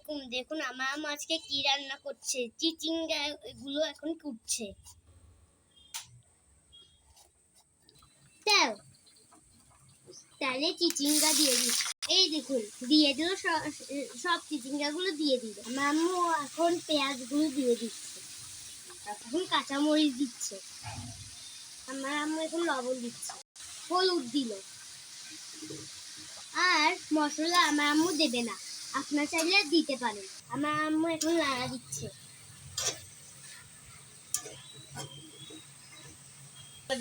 আলাইকুম দেখুন, আমার আম্মা আজকে কি রান্না করছে? চিচিঙ্গা এগুলো এখন কুটছে। দাও। তাহলে চিচিঙ্গা দিয়ে দিই। এই দেখুন, দিয়ে দিল সব চিচিঙ্গাগুলো দিয়ে দিল। আম্মু এখন পেঁয়াজগুলো দিয়ে দিচ্ছে। এখন কাঁচামরিচ দিচ্ছে। আমার আম্মু এখন লবণ দিচ্ছে। হলুদ দিল। আর মশলা আমার আম্মু দেবে না। আপনার চাইলে দিতে পারেন। আমার আম্মু এখন লাড়া দিচ্ছে।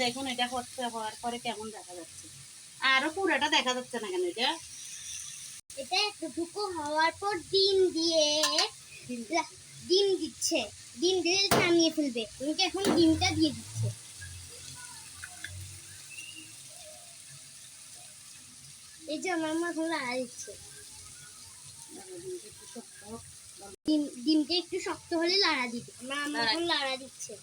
দেখুন এটা হচ্ছে হওয়ার পরে কেমন দেখা যাচ্ছে। আরও পুরাটা দেখা যাচ্ছে না কেন এটা? এটা একটুকু হওয়ার পর ডিম দিয়ে ডিম। দিচ্ছে। ডিম দিয়ে নামিয়ে ফেলবে। আমাকে এখন ডিমটা দিয়ে দিচ্ছে। এই যে আমার আম্মু এখন লাড়া দিচ্ছে। ডিম ডিমটা একটু শক্ত হলে লাড়া দিবে। আমার আম্মু এখন লাড়া দিচ্ছে।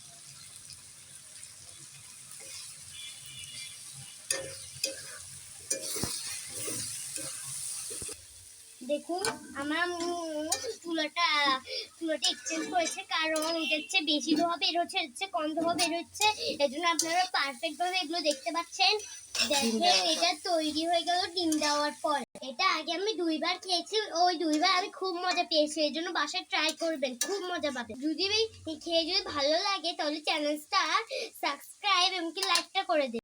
দেখুন আমার চুলাটা চুলাটা এক্সচেঞ্জ করেছে কারণ এটা হচ্ছে বেশি ধোয়া বের হচ্ছে হচ্ছে কম ধোয়া বের হচ্ছে এই জন্য আপনারা পারফেক্ট ভাবে এগুলো দেখতে পাচ্ছেন। দেখেন এটা তৈরি হয়ে গেল ডিম দেওয়ার পর। এটা আগে আমি দুইবার খেয়েছি, ওই দুইবার আমি খুব মজা পেয়েছি, এই জন্য বাসায় ট্রাই করবেন, খুব মজা পাবে যদি খেয়ে যদি ভালো লাগে, তাহলে চ্যানেলটা সাবস্ক্রাইব এমনকি লাইকটা করে দেবেন